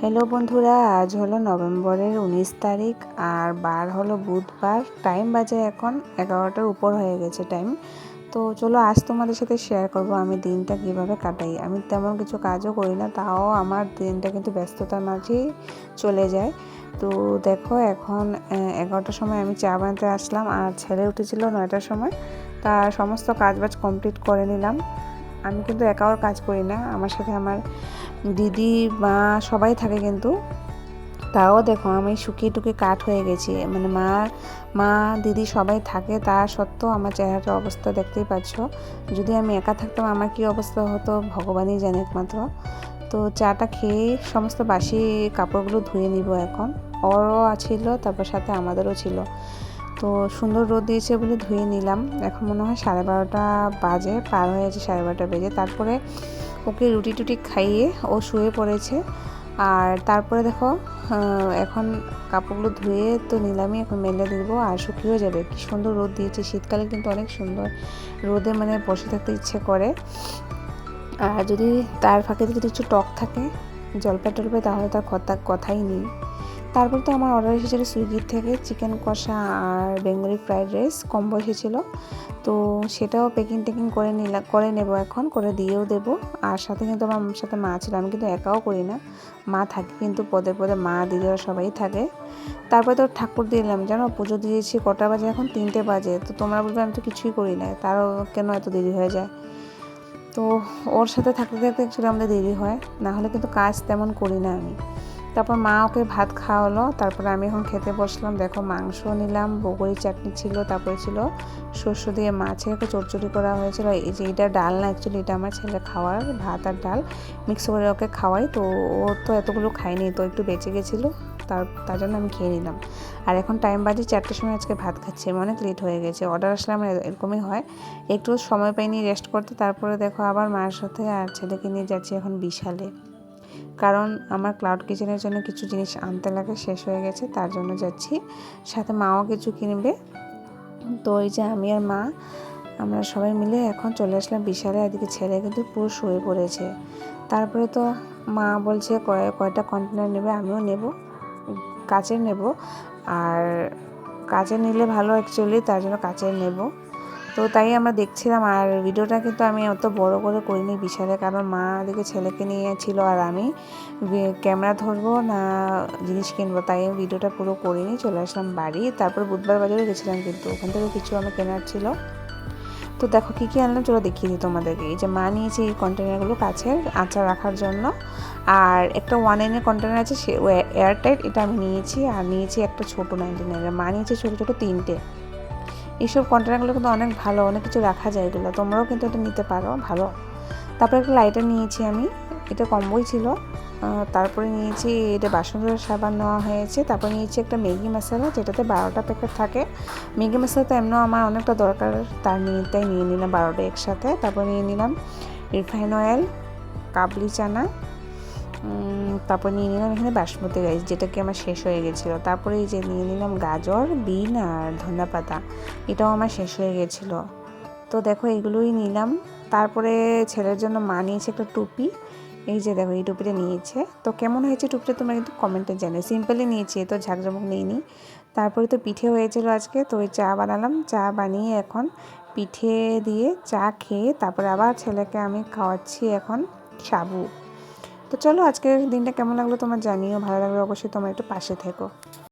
Hello বন্ধুরা, আজ হলো নভেম্বরের উনিশ তারিখ আর বার হলো বুধবার। টাইম বাজে এখন এগারোটার উপর হয়ে গেছে টাইম তো চলো আজ তোমাদের সাথে শেয়ার করব আমি দিনটা কীভাবে কাটাই। আমি তেমন কিছু কাজও করি না, তাও আমার দিনটা কিন্তু ব্যস্ততার মাঝেই চলে যায়। তো দেখো এখন এগারোটার সময় আমি চা বানাতে আসলাম আর ছেলে উঠেছিল নয়টার সময়। তার সমস্ত কাজবাজ কমপ্লিট করে নিলাম। আমি কিন্তু একা একাও কাজ করি না। আমার সাথে আমার দিদি, মা সবাই থাকে কিন্তু। তাও দেখো আমি শুকিয়ে টুকিয়ে কাঠ হয়ে গেছি। মানে মা মা, দিদি সবাই থাকে। তা সত্ত্বেও আমার চেহারাটার অবস্থা দেখতেই পাচ্ছ। যদি আমি একা থাকতাম আমার কি অবস্থা হতো? ভগবানই জানে একমাত্র। তো চাটা খেয়ে সমস্ত বাসি কাপড়গুলো ধুয়ে নিব এখন। ওরও ছিল, তারপর সাথে আমাদেরও ছিল। তো সুন্দর রোদ দিয়েছে বলে ধুয়ে নিলাম। এখন মনে হয় সাড়ে বারোটা বাজে, পার হয়ে গেছে সাড়ে বারোটা বেজে। তারপরে ওকে রুটি টুটি খাইয়ে ও শুয়ে পড়েছে। আর তারপরে দেখো এখন কাপড়গুলো ধুয়ে তো নিলামই, এখন মেলে দিব আর শুকিয়েও যাবে। কি সুন্দর রোদ দিয়েছে। শীতকালে কিন্তু অনেক সুন্দর রোদে মানে বসে থাকতে ইচ্ছে করে। আর যদি তার ফাঁকে যদি কিছু টক থাকে জলপাই টলপাই তাহলে তার কথা কথাই নেই। তারপর তো আমার অর্ডার এসেছিল সুইগির থেকে চিকেন কষা আর বেঙ্গলি ফ্রাইড রাইস কম্বো এসেছিল। তো সেটাও প্যাকিং টেকিং করে নিলাম করে নেব এখন, করে দিয়েও দেবো। আর সাথে কিন্তু আমার সাথে মা ছিল, আমি কিন্তু একাও করি না। মা থাকে কিন্তু, পদে পদে মা, দিদিরা সবাই থাকে। তারপরে তো ঠাকুর দিলাম, জানো, পুজো দিয়েছি কটা বাজে, এখন তিনটে বাজে। তো তোমরা বলবে, আমি তো কিছুই করি না, তারও কেন এত দেরি হয়ে যায়? তো ওর সাথে থাকতে থাকতে আমাদের দেরি হয়, না হলে কিন্তু কাজ তেমন করি না আমি। তারপর মা ওকে ভাত খাওয়ালো, তারপরে আমি এখন খেতে বসলাম। দেখো মাংস নিলাম বগরি চাটনি ছিল, তারপরে ছিল শস্য দিয়ে মাছের একটা চচ্চড়ি করা হয়েছিল। এই যে এটা ডাল না অ্যাকচুয়ালি এটা আমার ছেলে খাওয়ার, ভাত আর ডাল মিক্স করে ওকে খাওয়াই। তো ও তো এতগুলো খায়নি, তো একটু বেঁচে গেছিল, তার তার জন্য আমি খেয়ে নিলাম। আর এখন টাইম বাজে চারটের সময় আজকে ভাত খাচ্ছি অনেক লেট হয়ে গেছে। অর্ডার আসলে আমার এরকমই হয়। একটু সময় পাইনি রেস্ট করতে, তারপরে দেখো আবার মায়ের সাথে আর ছেলেকে নিয়ে যাচ্ছি এখন বিশালে। কারণ আমার ক্লাউড কিচেনের জন্য কিছু জিনিস আনতে লাগে, শেষ হয়ে গেছে, তার জন্য যাচ্ছি। সাথে মাও কিছু কিনবে। তো এই যে আমি আর মা, আমরা সবাই মিলে এখন চলে আসলাম বিশালে, এদিকে ছেলে কিন্তু পুরো শুয়ে পড়েছে। তারপরে তো মা বলছে, কয়, কয়টা কন্টেনার নেবে? আমিও নেব, কাচের নেব। আর কাচের নিলে ভালো অ্যাকচুয়ালি তার জন্য কাচের নেব। তো তাই আমরা দেখছিলাম, আর ভিডিওটা কিন্তু আমি অত বড় করে করিনি বিশালে, কারণ মা দিকে ছেলেকে নিয়ে ছিল আর আমি ক্যামেরা ধরবো না জিনিস কিনবো, তাই আমি ভিডিওটা পুরো করিনি, চলে আসলাম বাড়ি। তারপর বুধবার বাজারে গেছিলাম কিন্তু ওখান থেকে কিছু আমার কেনার ছিল। তো দেখো কী কী আনলাম, চলো দেখিয়ে দিই তোমাদেরকে। এই যে মা নিয়েছে এই কন্টেনারগুলো কাছের আচার রাখার জন্য, আর একটা ওয়ান এনের কন্টেনার আছে, সে এয়ারটাইট এটা আমি নিয়েছি, আর নিয়েছি একটা ছোটো নাইনটি নাইনের মা নিয়েছে ছোটো ছোটো তিনটে। এইসব কন্টেনারগুলো কিন্তু অনেক ভালো, অনেক কিছু রাখা যায় এগুলো। তোমরাও কিন্তু এটা নিতে পারো, ভালো। তারপরে একটা লাইটার নিয়েছি আমি, এটা কম্বোই ছিল। তারপরে নিয়েছি এটা বাসন সাবান নেওয়া হয়েছে। তারপর নিয়েছি একটা ম্যাগি মশলা যেটাতে বারোটা প্যাকেট থাকে। ম্যাগি মশলা তো এমনও আমার অনেকটা দরকার, তার নিমিত্তাই নিয়ে নিলাম বারোটা একসাথে। তারপর নিয়ে নিলাম রিফাইন অয়েল কাবলি চানা তারপর নিয়ে নিলাম এখানে বাসমতি রাইস যেটাকে আমার শেষ হয়ে গেছিল। তারপরে এই যে নিয়ে নিলাম গাজর, বিন আর ধনিয়া পাতা, এটাও আমার শেষ হয়ে গেছিল। তো দেখো এগুলোই নিলাম। তারপরে ছেলের জন্য মা নিয়েছে একটা টুপি। এই যে দেখো, এই টুপিটা নিয়েছে। তো কেমন হয়েছে টুপিটা তোমরা কিন্তু কমেন্টে জানো সিম্পলি নিয়েছি তো ঝাঁকঝমক নিইনি। তারপরে তো পিঠে হয়েছিল আজকে, তো ওই চা বানালাম। চা বানিয়ে এখন পিঠে দিয়ে চা খেয়ে তারপরে আবার ছেলেকে আমি খাওয়াচ্ছি এখন সাবু। তো চলো আজকের দিনটা কেমন লাগল তোমার জানিও, ভালো লাগলে অবশ্যই তোমার একটু পাশে থেকো।